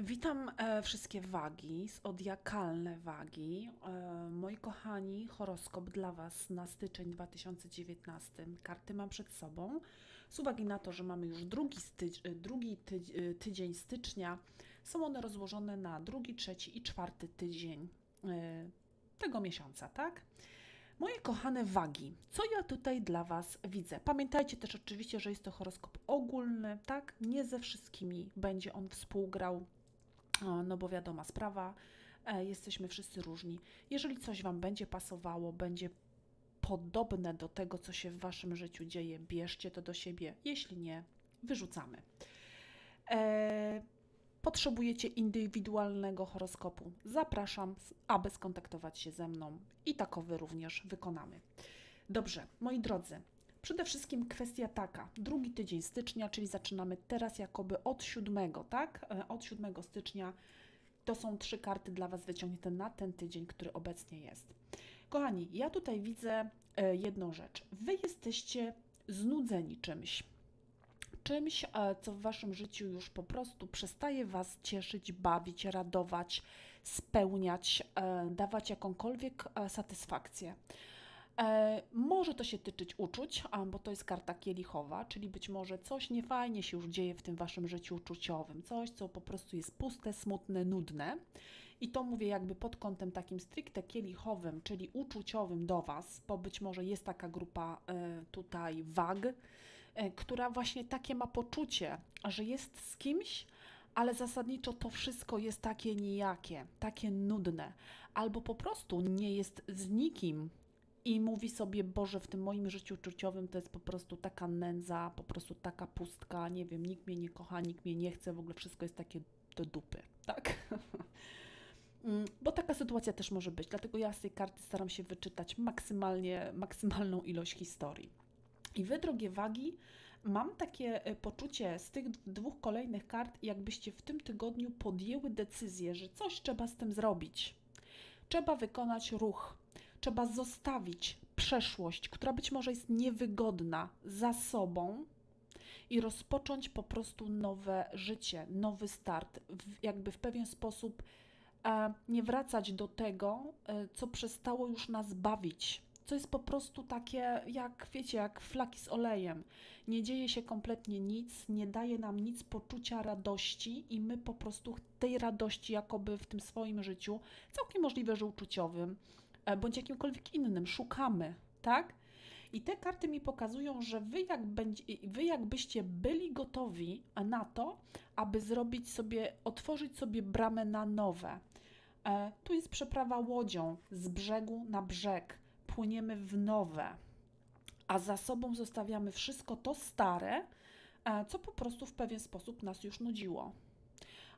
Witam e, wszystkie wagi, zodiakalne wagi. E, moi kochani, horoskop dla Was na styczeń 2019. Karty mam przed sobą. Z uwagi na to, że mamy już drugi, e, drugi ty- tydzień stycznia, są one rozłożone na drugi, trzeci i czwarty tydzień tego miesiąca, tak? Moje kochane wagi, co ja tutaj dla Was widzę? Pamiętajcie też oczywiście, że jest to horoskop ogólny, tak? Nie ze wszystkimi będzie on współgrał, no bo wiadoma sprawa, e, jesteśmy wszyscy różni. Jeżeli coś Wam będzie pasowało, będzie podobne do tego, co się w Waszym życiu dzieje, bierzcie to do siebie. Jeśli nie, wyrzucamy. E, potrzebujecie indywidualnego horoskopu, zapraszam, aby skontaktować się ze mną i takowy również wykonamy. Dobrze, moi drodzy, przede wszystkim kwestia taka, drugi tydzień stycznia, czyli zaczynamy teraz jakoby od 7, tak? E, Od 7 stycznia to są trzy karty dla Was wyciągnięte na ten tydzień, który obecnie jest. Kochani, ja tutaj widzę e, jedną rzecz. Wy jesteście znudzeni czymś czymś, e, co w waszym życiu już po prostu przestaje was cieszyć, bawić, radować, spełniać, dawać jakąkolwiek satysfakcję. E, Może to się tyczyć uczuć, bo to jest karta kielichowa, czyli być może coś niefajnie się już dzieje w tym waszym życiu uczuciowym, coś, co po prostu jest puste, smutne, nudne. I to mówię jakby pod kątem takim stricte kielichowym, czyli uczuciowym do was, bo być może jest taka grupa e, tutaj wag, e, która właśnie takie ma poczucie, że jest z kimś, ale zasadniczo to wszystko jest takie nijakie, takie nudne, albo po prostu nie jest z nikim i mówi sobie, Boże, w tym moim życiu uczuciowym to jest po prostu taka nędza, po prostu taka pustka, nie wiem, nikt mnie nie kocha, nikt mnie nie chce, w ogóle wszystko jest takie do dupy, tak? Mm, Bo taka sytuacja też może być, dlatego ja z tej karty staram się wyczytać maksymalnie, maksymalną ilość historii. I wy, drogie wagi, mam takie e, poczucie z tych dwóch kolejnych kart, jakbyście w tym tygodniu podjęły decyzję, że coś trzeba z tym zrobić. Trzeba wykonać ruch, trzeba zostawić przeszłość, która być może jest niewygodna, za sobą i rozpocząć po prostu nowe życie, nowy start, jakby w pewien sposób e, nie wracać do tego, e, co przestało już nas bawić. Co jest po prostu takie, jak wiecie, jak flaki z olejem. Nie dzieje się kompletnie nic, nie daje nam nic poczucia radości, i my po prostu tej radości, jakoby w tym swoim życiu, całkiem możliwe, że uczuciowym, bądź jakimkolwiek innym, szukamy, tak? I te karty mi pokazują, że wy, jak będzie, wy jakbyście byli gotowi na to, aby zrobić sobie, otworzyć sobie bramę na nowe. E, tu jest przeprawa łodzią z brzegu na brzeg. Płyniemy w nowe, a za sobą zostawiamy wszystko to stare, e, co po prostu w pewien sposób nas już nudziło.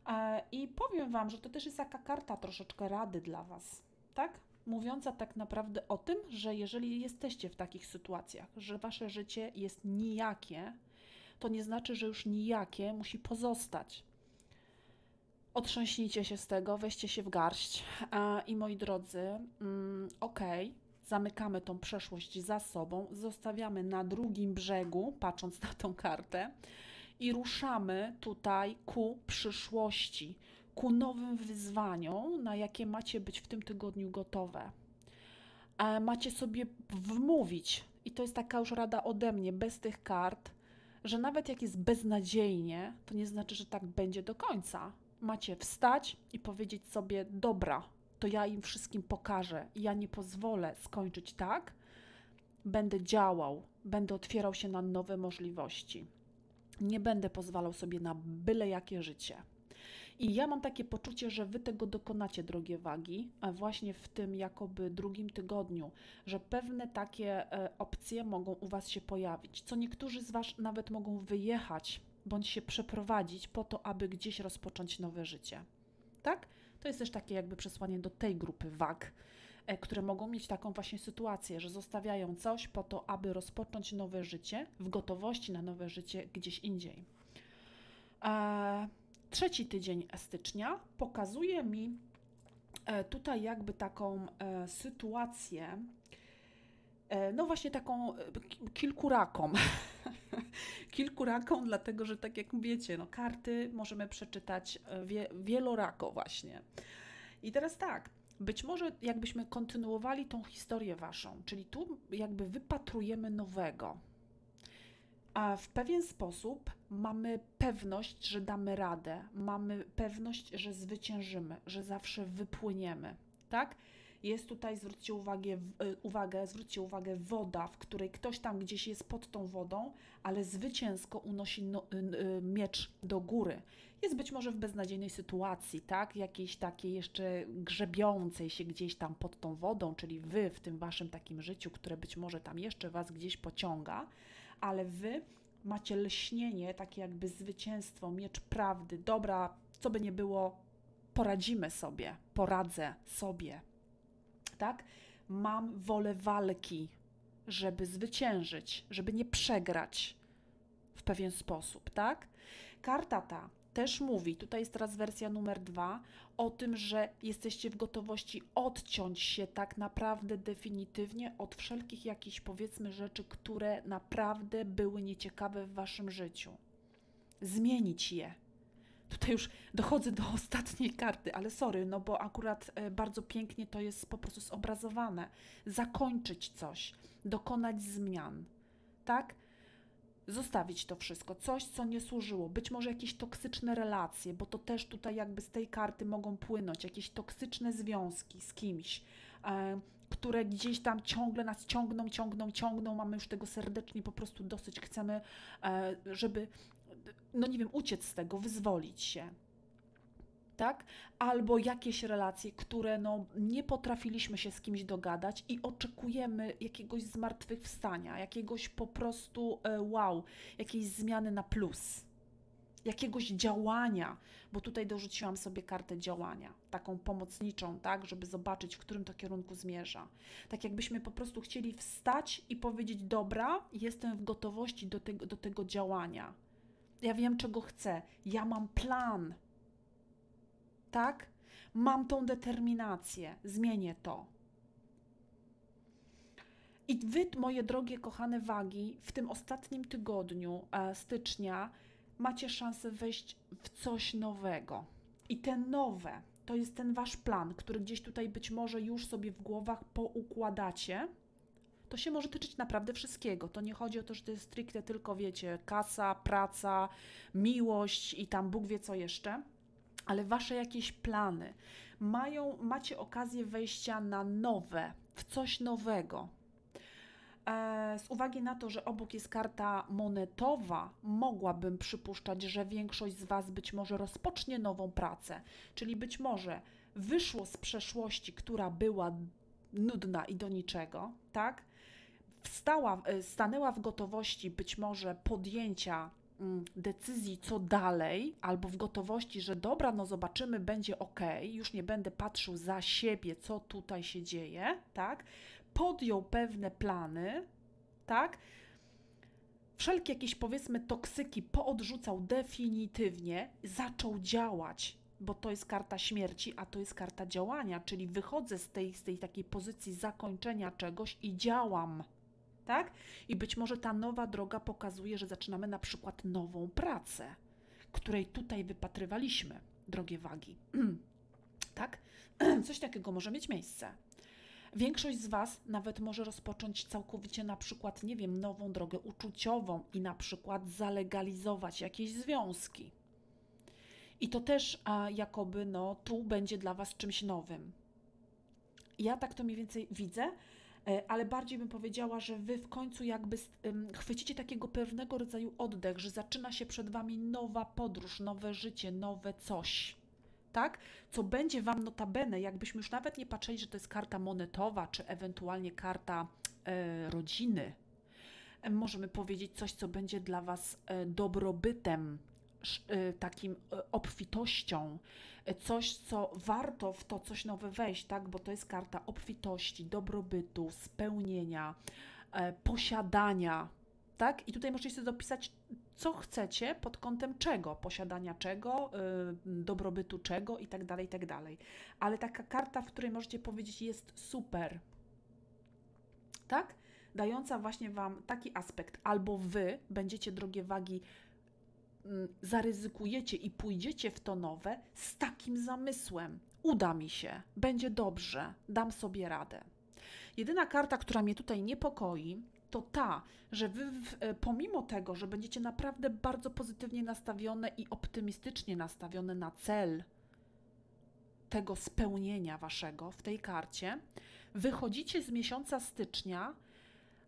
E, I powiem Wam, że to też jest taka karta troszeczkę rady dla Was, tak? Mówiąca tak naprawdę o tym, że jeżeli jesteście w takich sytuacjach, że Wasze życie jest nijakie, to nie znaczy, że już nijakie musi pozostać. Otrząśnijcie się z tego, weźcie się w garść. I moi drodzy, mm, okej, zamykamy tą przeszłość za sobą, zostawiamy na drugim brzegu, patrząc na tą kartę, i ruszamy tutaj ku przyszłości, ku nowym wyzwaniom, na jakie macie być w tym tygodniu gotowe. E, macie sobie wmówić, i to jest taka już rada ode mnie, bez tych kart, że nawet jak jest beznadziejnie, to nie znaczy, że tak będzie do końca. Macie wstać i powiedzieć sobie: Dobra, to ja im wszystkim pokażę. Ja nie pozwolę skończyć tak. Będę działał, będę otwierał się na nowe możliwości. Nie będę pozwalał sobie na byle jakie życie. I ja mam takie poczucie, że wy tego dokonacie, drogie wagi, właśnie w tym jakoby drugim tygodniu, że pewne takie e, opcje mogą u was się pojawić. Co niektórzy z was nawet mogą wyjechać bądź się przeprowadzić po to, aby gdzieś rozpocząć nowe życie. Tak? To jest też takie jakby przesłanie do tej grupy wag, e, które mogą mieć taką właśnie sytuację, że zostawiają coś po to, aby rozpocząć nowe życie w gotowości na nowe życie gdzieś indziej. E, trzeci tydzień stycznia pokazuje mi e, tutaj jakby taką e, sytuację, e, no właśnie taką ki- kilkuraką. kilku rakom, dlatego że tak jak wiecie, no karty możemy przeczytać wie, wielorako właśnie. I teraz tak, być może jakbyśmy kontynuowali tą historię waszą, czyli tu jakby wypatrujemy nowego, a w pewien sposób mamy pewność, że damy radę, mamy pewność, że zwyciężymy, że zawsze wypłyniemy, tak? Jest tutaj, zwróćcie uwagę, e, uwagę, zwróćcie uwagę, woda, w której ktoś tam gdzieś jest pod tą wodą, ale zwycięsko unosi no, y, miecz do góry. Jest być może w beznadziejnej sytuacji, tak? Jakiejś takiej jeszcze grzebiącej się gdzieś tam pod tą wodą, czyli wy w tym waszym takim życiu, które być może tam jeszcze was gdzieś pociąga, ale wy macie lśnienie, takie jakby zwycięstwo, miecz prawdy. Dobra, co by nie było, poradzimy sobie, poradzę sobie, tak? Mam wolę walki, żeby zwyciężyć, żeby nie przegrać w pewien sposób, tak? Karta ta też mówi, tutaj jest teraz wersja numer dwa, o tym, że jesteście w gotowości odciąć się tak naprawdę definitywnie od wszelkich jakichś powiedzmy rzeczy, które naprawdę były nieciekawe w waszym życiu. Zmienić je. Tutaj już dochodzę do ostatniej karty, ale sorry, no bo akurat e, bardzo pięknie to jest po prostu zobrazowane. Zakończyć coś, dokonać zmian, tak? Zostawić to wszystko, coś, co nie służyło, być może jakieś toksyczne relacje, bo to też tutaj jakby z tej karty mogą płynąć, jakieś toksyczne związki z kimś, e, które gdzieś tam ciągle nas ciągną, ciągną, ciągną, mamy już tego serdecznie po prostu dosyć, chcemy, e, żeby, no nie wiem, uciec z tego, wyzwolić się tak? Albo jakieś relacje, które no, nie potrafiliśmy się z kimś dogadać i oczekujemy jakiegoś zmartwychwstania, jakiegoś po prostu e, wow, jakiejś zmiany na plus, jakiegoś działania, bo tutaj dorzuciłam sobie kartę działania, taką pomocniczą, tak, żeby zobaczyć, w którym to kierunku zmierza. Tak jakbyśmy po prostu chcieli wstać i powiedzieć: Dobra, jestem w gotowości do tego, do tego działania. Ja wiem, czego chcę, ja mam plan tak? Mam tą determinację, zmienię to. I wy, moje drogie, kochane wagi, w tym ostatnim tygodniu e, stycznia macie szansę wejść w coś nowego. I te nowe to jest ten wasz plan, który gdzieś tutaj być może już sobie w głowach poukładacie. To się może tyczyć naprawdę wszystkiego. To nie chodzi o to, że to jest stricte tylko, wiecie, kasa, praca, miłość i tam Bóg wie co jeszcze ale wasze jakieś plany mają, macie okazję wejścia na nowe, w coś nowego. E, z uwagi na to, że obok jest karta monetowa, mogłabym przypuszczać, że większość z Was być może rozpocznie nową pracę, czyli być może wyszło z przeszłości, która była nudna i do niczego, tak? Wstała, e, stanęła w gotowości być może podjęcia decyzji, co dalej, albo w gotowości, że dobra, no zobaczymy, będzie ok, już nie będę patrzył za siebie, co tutaj się dzieje, tak? Podjął pewne plany, tak? Wszelkie jakieś powiedzmy toksyki poodrzucał definitywnie, zaczął działać, bo to jest karta śmierci, a to jest karta działania, czyli wychodzę z tej, z tej takiej pozycji zakończenia czegoś i działam tak? I być może ta nowa droga pokazuje, że zaczynamy na przykład nową pracę, której tutaj wypatrywaliśmy, drogie wagi. tak? Coś takiego może mieć miejsce. Większość z Was nawet może rozpocząć całkowicie na przykład, nie wiem, nową drogę uczuciową i na przykład zalegalizować jakieś związki. I to też a, jakoby no, tu będzie dla Was czymś nowym. Ja tak to mniej więcej widzę, ale bardziej bym powiedziała, że wy w końcu jakby chwycicie takiego pewnego rodzaju oddech, że zaczyna się przed wami nowa podróż, nowe życie, nowe coś. Tak? Co będzie wam notabene, jakbyśmy już nawet nie patrzyli, że to jest karta monetowa, czy ewentualnie karta e, rodziny. E, możemy powiedzieć coś, co będzie dla was e, dobrobytem, takim y, obfitością, y, coś, co warto w to coś nowe wejść, tak? Bo to jest karta obfitości, dobrobytu, spełnienia, e, posiadania, tak? I tutaj możecie sobie dopisać, co chcecie pod kątem czego, posiadania czego, dobrobytu czego i tak dalej, i tak dalej. Ale taka karta, w której możecie powiedzieć, jest super, tak? dająca właśnie Wam taki aspekt, albo Wy będziecie, drogie wagi, zaryzykujecie i pójdziecie w to nowe z takim zamysłem. Uda mi się, będzie dobrze, dam sobie radę. Jedyna karta, która mnie tutaj niepokoi, to ta, że wy e, pomimo tego, że będziecie naprawdę bardzo pozytywnie nastawione i optymistycznie nastawione na cel tego spełnienia waszego w tej karcie, wychodzicie z miesiąca stycznia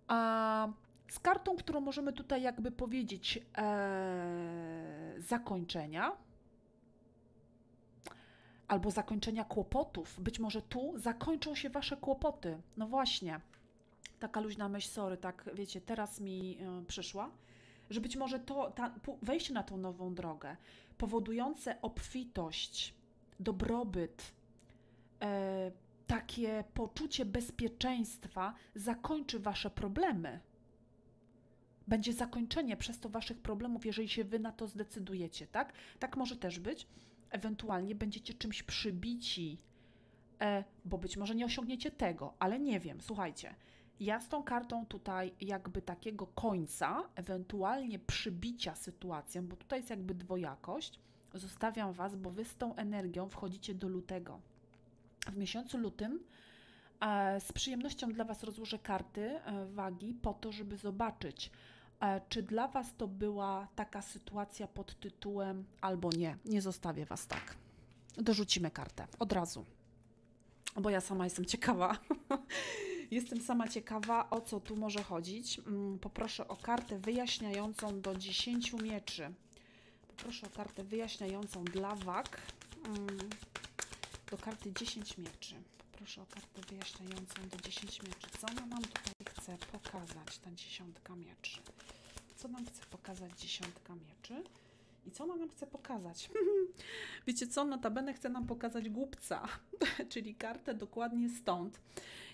a, z kartą, którą możemy tutaj jakby powiedzieć e, zakończenia albo zakończenia kłopotów. Być może tu zakończą się wasze kłopoty. No właśnie taka luźna myśl, sorry, tak wiecie, teraz mi y, przyszła, że być może to ta, wejście na tą nową drogę powodujące obfitość, dobrobyt, e, takie poczucie bezpieczeństwa zakończy wasze problemy. Będzie zakończenie przez to waszych problemów, jeżeli się wy na to zdecydujecie, tak? Tak może też być. Ewentualnie będziecie czymś przybici, e, bo być może nie osiągniecie tego, ale nie wiem, słuchajcie ja z tą kartą tutaj jakby takiego końca, ewentualnie przybicia sytuacją, bo tutaj jest jakby dwojakość, zostawiam Was, bo Wy z tą energią wchodzicie do lutego. W miesiącu lutym e, z przyjemnością dla Was rozłożę karty e, wagi po to, żeby zobaczyć, czy dla Was to była taka sytuacja pod tytułem albo nie. Nie zostawię Was tak. Dorzucimy kartę od razu, bo ja sama jestem ciekawa. Jestem sama ciekawa, o co tu może chodzić. Mm, poproszę o kartę wyjaśniającą do 10 mieczy. Poproszę o kartę wyjaśniającą dla wag mm, do karty 10 mieczy. Poproszę o kartę wyjaśniającą do 10 mieczy. Co ona nam tutaj chce pokazać, ta dziesiątka mieczy? Co nam chce pokazać dziesiątka mieczy? I co ona nam chce pokazać? Wiecie co, notabene chce nam pokazać głupca, czyli kartę dokładnie stąd.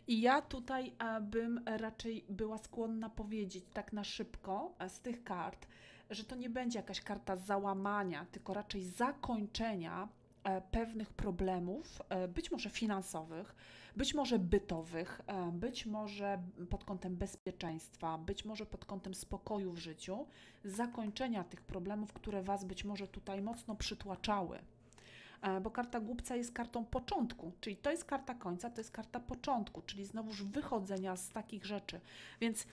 I ja tutaj e, bym raczej była skłonna powiedzieć tak na szybko e, z tych kart, że to nie będzie jakaś karta załamania, tylko raczej zakończenia e, pewnych problemów, być może finansowych, być może bytowych, być może pod kątem bezpieczeństwa, być może pod kątem spokoju w życiu, zakończenia tych problemów, które Was być może tutaj mocno przytłaczały. E, bo karta głupca jest kartą początku, czyli to jest karta końca, to jest karta początku, czyli znowuż wychodzenia z takich rzeczy. Więc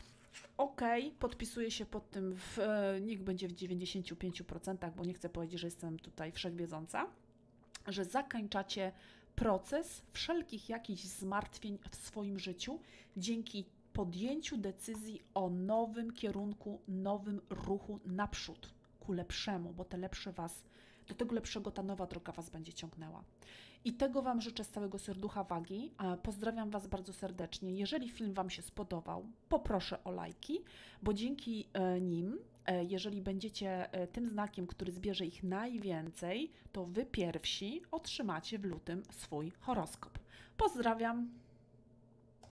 okej, okay, podpisuję się pod tym, w, e, niech będzie w 95%, bo nie chcę powiedzieć, że jestem tutaj wszechwiedząca, że zakończacie proces wszelkich jakichś zmartwień w swoim życiu dzięki podjęciu decyzji o nowym kierunku, nowym ruchu naprzód, ku lepszemu, bo te lepsze Was do tego lepszego ta nowa droga Was będzie ciągnęła. I tego Wam życzę z całego serducha wagi. Pozdrawiam Was bardzo serdecznie. Jeżeli film Wam się spodobał, poproszę o lajki, bo dzięki e, nim, jeżeli będziecie e, tym znakiem, który zbierze ich najwięcej, to Wy pierwsi otrzymacie w lutym swój horoskop. Pozdrawiam!